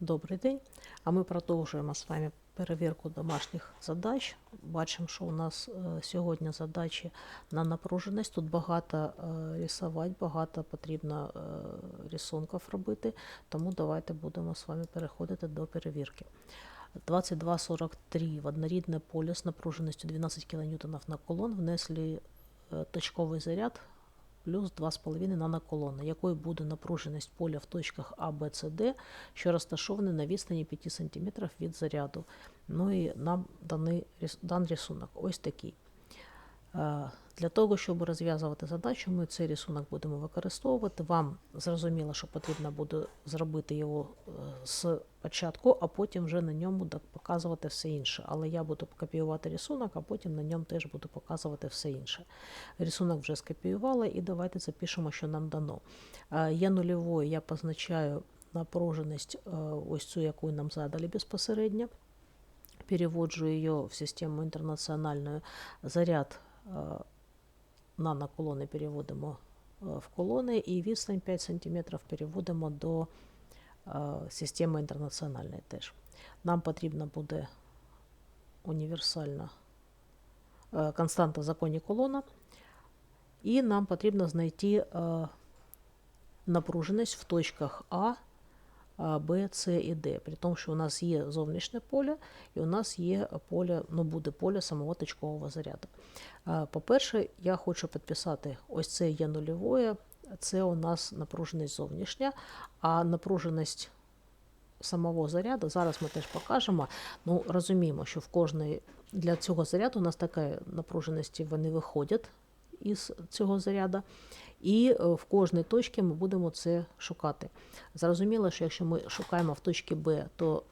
Добрий день. А ми продовжуємо з вами перевірку домашніх задач. Бачимо, що у нас е, сьогодні задачі на напруженість. Тут багато е, рисувати, багато потрібно е, рисунків робити, тому давайте будемо з вами переходити до перевірки. 22.43 в однорідне поле з напруженістю 12 кН на колон внесли точковий заряд плюс 2,5 наноколони, якою буде напруженість поля в точках А, Б, С, Д, що розташовані на відстані 5 см від заряду. Ну і нам даний, дан рисунок ось такий. Для того, щоб розв'язувати задачу, ми цей рисунок будемо використовувати. Вам зрозуміло, що потрібно буде зробити його е, спочатку, а потім вже на ньому показувати все інше. Але я буду копіювати рисунок, а потім на ньому теж буду показувати все інше. Рисунок вже скопіювала, і давайте запишемо, що нам дано. Е, Є нульовою, я позначаю напруженість, е, ось цю, яку нам задали безпосередньо. Переводжу її в систему інтернаціональну. Заряд наноколони переводимо е, в колони і відстань 5 см переводимо до е, системи інтернаціональної теж. Нам потрібна буде універсальна е, константа в законі колона, і нам потрібно знайти напруженість в точках а, Б, С і Д. При тому, що у нас є зовнішнє поле, і у нас є поле, ну буде поле самого точкового заряду. По-перше, я хочу підписати ось це є нульове, це у нас напруженість зовнішня, а напруженість самого заряду, зараз ми теж покажемо. Ну, розуміємо, що в кожної для цього заряду у нас така напруженості вони виходять із цього заряду. І е, в кожній точці ми будемо це шукати. Зрозуміло, що якщо ми шукаємо в точці Б, то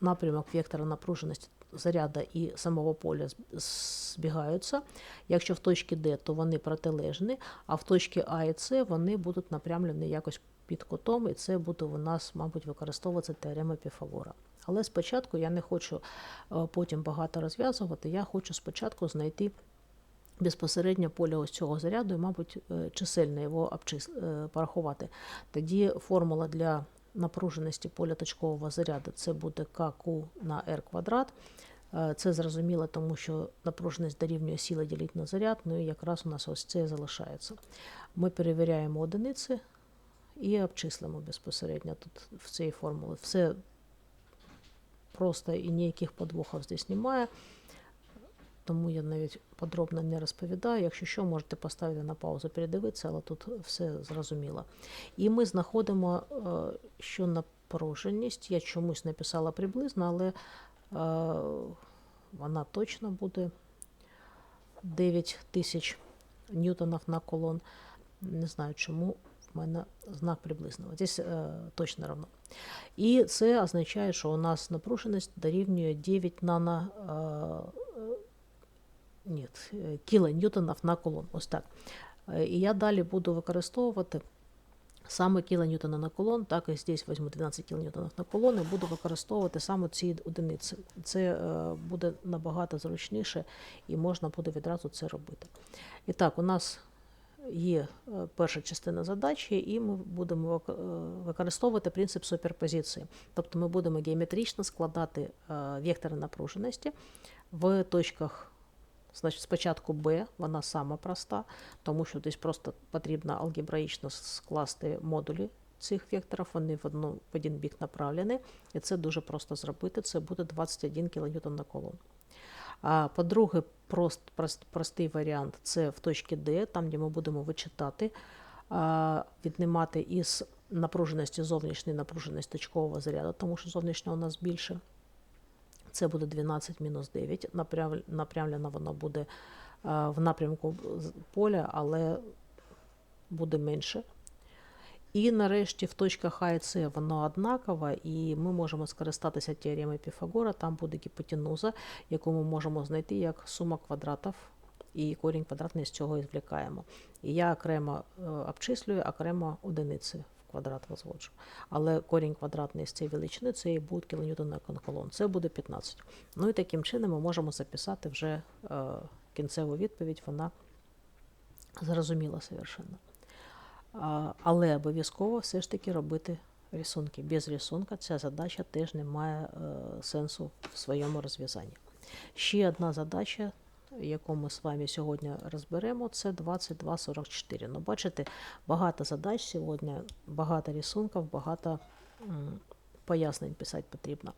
напрямок вектора напруженості заряду і самого поля збігаються. Якщо в точці Д, то вони протилежні, а в точці А і С вони будуть напрямлені якось під кутом, і це буде у нас, мабуть, використовуватися теорема Піфагора. Але спочатку я не хочу е, потім багато розв'язувати, я хочу спочатку знайти безпосередньо поле ось цього заряду і, мабуть, е, чисельно його обчис- е, порахувати. Тоді формула для напруженості поля точкового заряду це буде КQ на R квадрат. Е, Це зрозуміло, тому що напруженість дорівнює сила ділити на заряд, ну і якраз у нас ось це залишається. Ми перевіряємо одиниці і обчислимо безпосередньо тут в цій формулі. Все просто і ніяких подвохів здесь немає. Тому я навіть подробно не розповідаю. Якщо що, можете поставити на паузу, передивитися, але тут все зрозуміло. І ми знаходимо, е, що напруженість, я чомусь написала приблизно, але е, вона точно буде 9 тисяч ньютонів на колон. Не знаю, чому в мене знак приблизно. Здесь е, точно равно. І це означає, що у нас напруженість дорівнює 9 нано. Е, ні, е, кілоньютонів на колон. Ось так. І я далі буду використовувати саме кілоньютона на колон, так і здесь візьму 12 кілоньютонів на колон і буду використовувати саме ці одиниці. Це е, буде набагато зручніше і можна буде відразу це робити. І так, у нас є е, перша частина задачі, і ми будемо е, використовувати принцип суперпозиції. Тобто ми будемо геометрично складати е, вектори напруженості в точках. Значить, спочатку Б, вона сама проста, тому що десь просто потрібно алгебраїчно скласти модулі цих векторів, вони в, одну, в один бік направлені, і це дуже просто зробити. Це буде 21 кН на колон. А по-друге, прост, прост, простий варіант це в точці Д, там, де ми будемо вичитати, віднімати із напруженості зовнішньої напруженості точкового заряду, тому що зовнішня у нас більше. Це буде 12 мінус 9. Напрям- Напрямлено воно буде в напрямку поля, але буде менше. І нарешті в точках А і С воно однакове, і ми можемо скористатися теоремою Піфагора. Там буде гіпотенуза, яку ми можемо знайти як сума квадратів, і корінь квадратний з цього ізвлікаємо. І я окремо е, обчислюю, окремо одиниці квадрат возводжу. Але корінь квадратний з цієї величини це і буде кілоньютон на колон. Це буде 15. Ну і таким чином ми можемо записати вже е, кінцеву відповідь, вона зрозуміла совершенно. А, Але обов'язково все ж таки робити рисунки без рисунка, ця задача теж не має е, сенсу в своєму розв'язанні. Ще одна задача, яку ми з вами сьогодні розберемо, це 2244. Ну, бачите, багато задач сьогодні, багато рисунків, багато пояснень писати потрібно.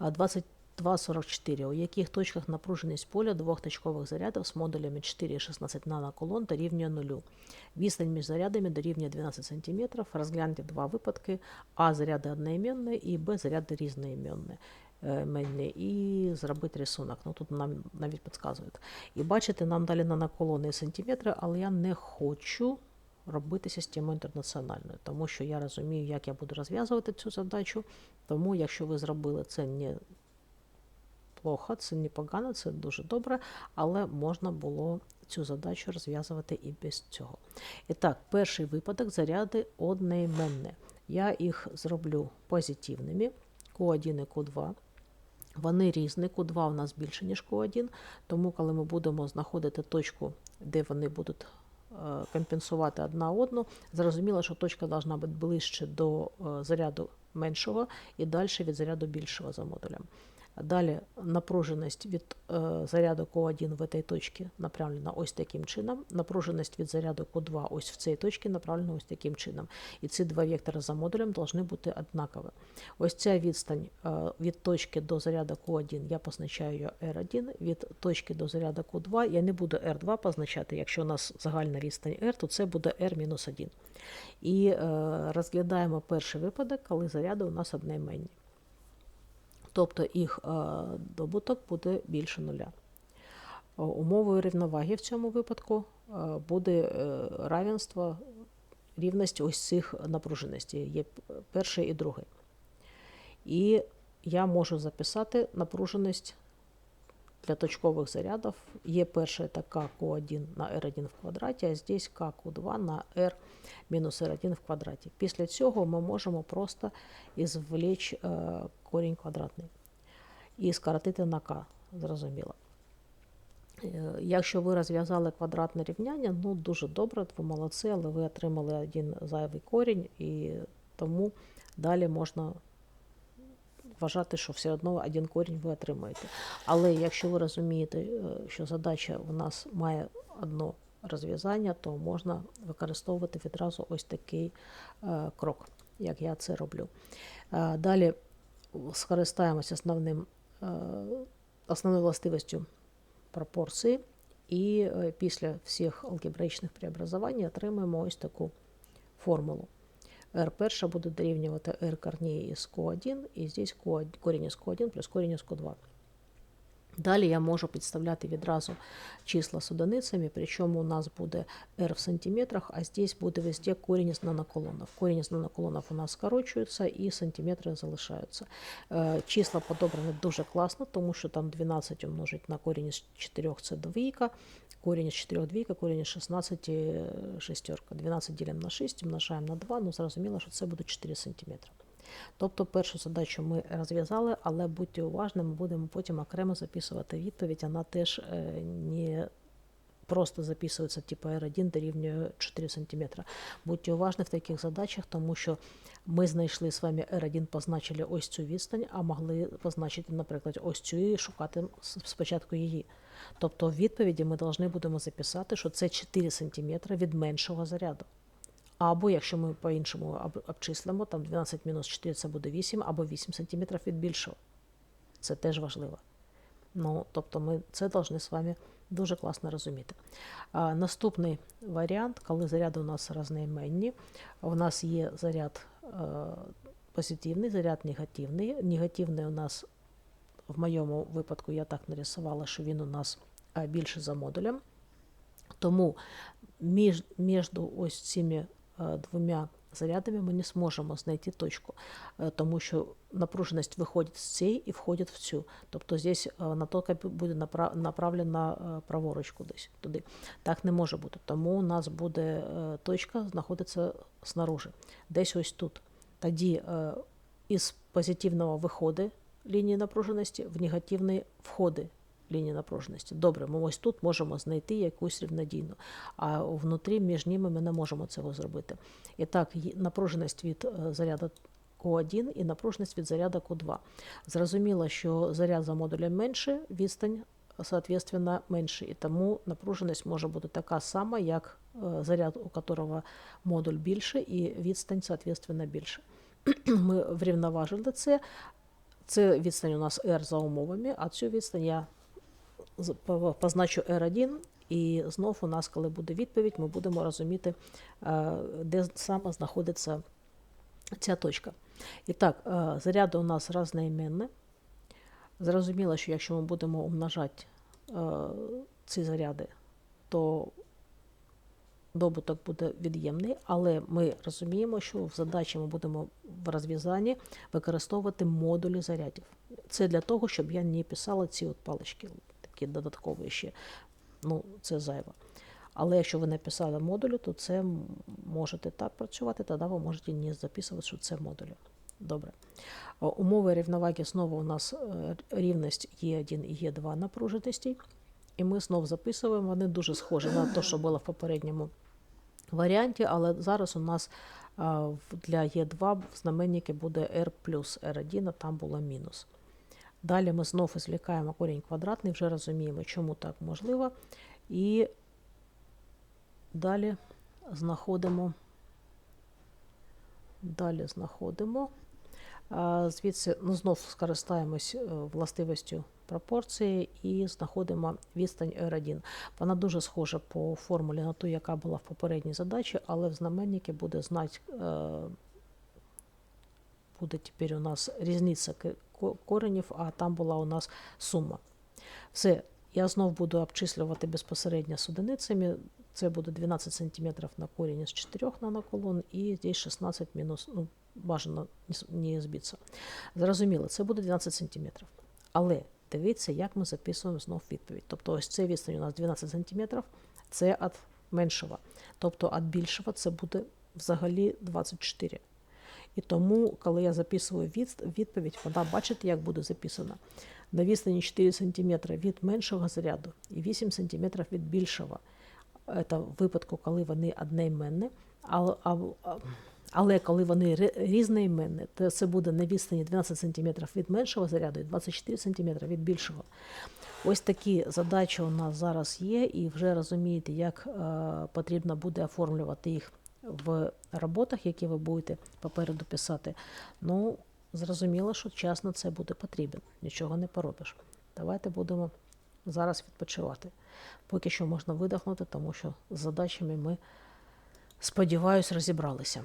2244. У яких точках напруженість поля двох точкових зарядів з модулями 4 і 16 наноколон дорівнює нулю. Відстань між зарядами дорівнює 12 см. Розгляньте два випадки: А заряди одноіменні і Б заряди різноіменні. Е, мене, і зробити рисунок. Ну, тут нам навіть підказують. І бачите, нам далі на колони сантиметри, але я не хочу робити систему інтернаціональною, тому що я розумію, як я буду розв'язувати цю задачу. Тому, якщо ви зробили це не плохо, це не погано, це дуже добре, але можна було цю задачу розв'язувати і без цього. І так, перший випадок заряди одноіменні. Я їх зроблю позитивними, Q1 і Q2. Вони різні, Q2 у нас більше, ніж Q1, тому коли ми будемо знаходити точку, де вони будуть е, компенсувати одна одну, зрозуміло, що точка повинна бути ближче до е, заряду меншого і далі від заряду більшого за модулем. Далі напруженість від е, заряду Q1 в цій точці направлена ось таким чином. Напруженість від заряду Q2 ось в цій точці направлена ось таким чином. І ці два вектори за модулем повинні бути однакові. Ось ця відстань е, від точки до заряду Q1 я позначаю R1, від точки до заряду Q2 я не буду R2 позначати. Якщо у нас загальна відстань R, то це буде R-1. І е, розглядаємо перший випадок, коли заряди у нас одноіменні тобто їх е, добуток буде більше нуля. Умовою рівноваги в цьому випадку е, буде е, равенство рівності ось цих напруженостей, є перший і другий. І я можу записати напруженість для точкових зарядів. Є перша це КQ1 на R1 в квадраті, а здесь КQ2 на R мінус R1 в квадраті. Після цього ми можемо просто ізвлечь е, корінь квадратний і скоротити на К, зрозуміло. Е, Якщо ви розв'язали квадратне рівняння, ну дуже добре, ви молодці, але ви отримали один зайвий корінь, і тому далі можна вважати, що все одно один корінь ви отримаєте. Але якщо ви розумієте, е, що задача у нас має одно розв'язання, то можна використовувати відразу ось такий е, крок, як я це роблю. Е, далі скористаємося основним, основною властивістю пропорції, і після всіх алгебраїчних преобразувань отримаємо ось таку формулу. R перша буде дорівнювати R корней із Q1, і здесь Q1 корінь із Q1 плюс корінь із Q2. Далі я можу підставляти відразу числа з одиницями, причому у нас буде R в сантиметрах, а здесь буде везде корінь із наноколонів. Корінь із наноколонів у нас скорочується і сантиметри залишаються. Е, Числа подобрані дуже класно, тому що там 12 умножить на корінь із 4 це двійка, корінь із 4 двійка, корінь із 16 е, шестерка. 12 ділимо на 6, множаємо на 2, ну зрозуміло, що це буде 4 сантиметри. Тобто першу задачу ми розв'язали, але будьте уважними, будемо потім окремо записувати відповідь. Вона теж е, не просто записується, типу R1 дорівнює 4 см. Будьте уважні в таких задачах, тому що ми знайшли з вами R1, позначили ось цю відстань, а могли позначити, наприклад, ось цю і шукати спочатку її. Тобто в відповіді ми повинні будемо записати, що це 4 см від меншого заряду. Або, якщо ми по-іншому обчислимо, там 12 мінус 4 це буде 8, або 8 см від більшого. Це теж важливо. Ну, Тобто ми це повинні з вами дуже класно розуміти. А, Наступний варіант, коли заряди у нас різноіменні, у нас є заряд е, позитивний, заряд негативний. Негативний у нас, в моєму випадку, я так нарисувала, що він у нас більше за модулем. Тому між, між ось цими двома зарядами ми не зможемо знайти точку, тому що напруженість виходить з цієї і входить в цю. Тобто здесь натока буде направлена праворуч кудись туди. Так не може бути. Тому у нас буде точка знаходиться снаружи, десь ось тут. Тоді із позитивного виходить лінії напруженості, в негативний входи лінії напруженості. Добре, ми ось тут можемо знайти якусь рівнодійну, а внутрі між ними ми не можемо цього зробити. І так, напруженість від заряду Q1 і напруженість від заряду Q2. Зрозуміло, що заряд за модулем менше, відстань, соответственно, менше, і тому напруженість може бути така сама, як е, заряд, у которого модуль більше, і відстань, соответственно, більше. Ми врівноважили це. Це відстань у нас R за умовами, а цю відстань я позначу R1, і знов у нас, коли буде відповідь, ми будемо розуміти, е, де саме знаходиться ця точка. І так, е, заряди у нас різноіменні. Зрозуміло, що якщо ми будемо умножати е, ці заряди, то добуток буде від'ємний, але ми розуміємо, що в задачі ми будемо в розв'язанні використовувати модулі зарядів. Це для того, щоб я не писала ці от палички, такі додаткові ще. Ну, це зайво. Але якщо ви написали модулі, то це можете так працювати, тоді ви можете не записувати, що це модулі. Добре. Умови рівноваги знову у нас е, рівність Е1 і Е2 напруженостей. І ми знову записуємо. Вони дуже схожі на те, що було в попередньому варіанті, але зараз у нас для Е2 в знаменнику буде R плюс R1, а там було мінус. Далі ми знову звлікаємо корінь квадратний, вже розуміємо, чому так можливо. І далі знаходимо, далі знаходимо. Звідси ну, знов скористаємось е, властивістю пропорції і знаходимо відстань R1. Вона дуже схожа по формулі на ту, яка була в попередній задачі, але в знаменнику буде знать, е, буде тепер у нас різниця коренів, а там була у нас сума. Все, я знов буду обчислювати безпосередньо з одиницями. Це буде 12 см на корінь із 4 наноколон, і здесь 16 мінус, ну, бажано не збитися. Зрозуміло, це буде 12 см. Але дивіться, як ми записуємо знов відповідь. Тобто ось це відстань у нас 12 см, це від меншого. Тобто від більшого це буде взагалі 24. І тому, коли я записую відповідь, вона бачите, як буде записана. На відстані 4 см від меншого заряду і 8 см від більшого. Це в випадку, коли вони одноіменні, а, а, але коли вони різноіменні, то це буде на відстані 12 см від меншого заряду і 24 см від більшого. Ось такі задачі у нас зараз є, і вже розумієте, як е, потрібно буде оформлювати їх в роботах, які ви будете попереду писати. Ну, зрозуміло, що час на це буде потрібен. Нічого не поробиш. Давайте будемо зараз відпочивати. Поки що можна видихнути, тому що з задачами ми, сподіваюсь, розібралися.